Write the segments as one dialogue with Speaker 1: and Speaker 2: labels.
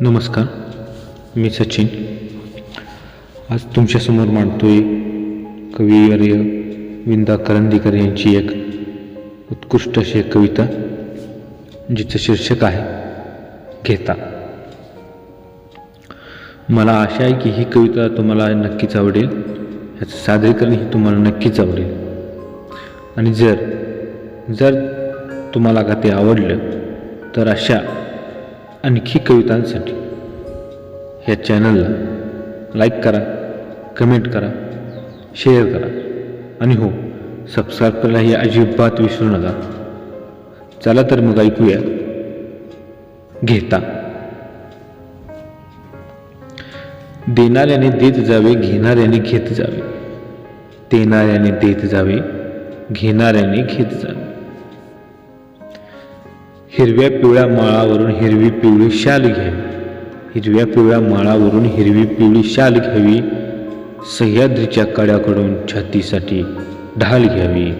Speaker 1: नमस्कार मी सचिन. आज तुमच्यासमोर मांडतोय कविवर्य विंदा करंदीकर यांची एक उत्कृष्ट अशी एक कविता जिचं शीर्षक आहे घेता. मला आशा आहे की ही कविता तुम्हाला नक्कीच आवडेल. ह्याचं सादरीकरण ही तुम्हाला नक्कीच आवडेल. आणि जर जर तुम्हाला का ते आवडलं तर अशा आणखी कवितांसाठी ह्या चॅनलला लाईक करा कमेंट करा शेअर करा. आणि हो सबस्क्राईब करायलाही अजिबात विसरू नका. चला तर मग ऐकूया. घेता. देणाऱ्याने देत जावे घेणाऱ्याने घेत जावे. देणाऱ्याने देत जावे घेणाऱ्याने घेत जावे हिरव्या पिवळ्या माळावरून हिरवी पिवळी शाल घ्यावी हिरव्या पिवळ्या माळावरून हिरवी पिवळी शाल घ्यावी. सह्याद्रीच्या कड्याकडून छातीसाठी ढाल घ्यावी.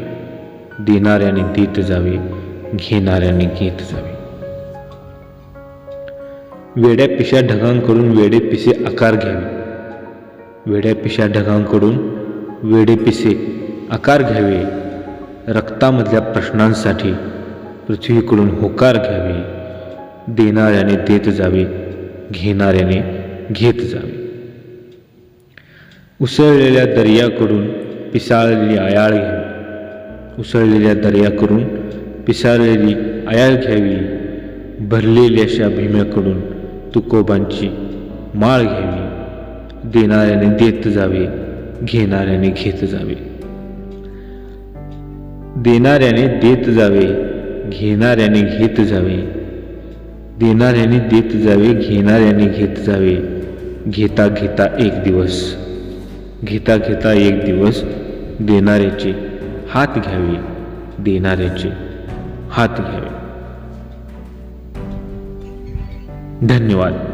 Speaker 1: देणाऱ्याने देत जावे घेणाऱ्याने घेत जावे. वेड्या पिशा ढगांकडून वेडे पिसे आकार घ्यावे. वेड्या पिशा ढगांकडून वेडे पिसे आकार घ्यावे. रक्तामधल्या प्रश्नांसाठी पृथ्वीकडून होकार घ्यावे. देणाऱ्याने देत जावे घेणाऱ्याने घेत जावे. उसळलेल्या दर्याकडून पिसाळलेली आयाळ घ्यावी. उसळलेल्या दर्याकडून पिसाळलेली आयाळ घ्यावी. भरलेल्याशा भीम्याकडून तुकोबांची माळ घ्यावी. देणाऱ्याने देत जावे घेणाऱ्याने घेत जावे. देणाऱ्याने देत जावे घेणाऱ्याने घेत जावे. देणाऱ्याने देत जावे घेणाऱ्याने घेत जावे. घेता घेता एक दिवस. घेता घेता एक दिवस देणाऱ्याचे हात घ्यावे देणाऱ्याचे हात घ्यावे. धन्यवाद.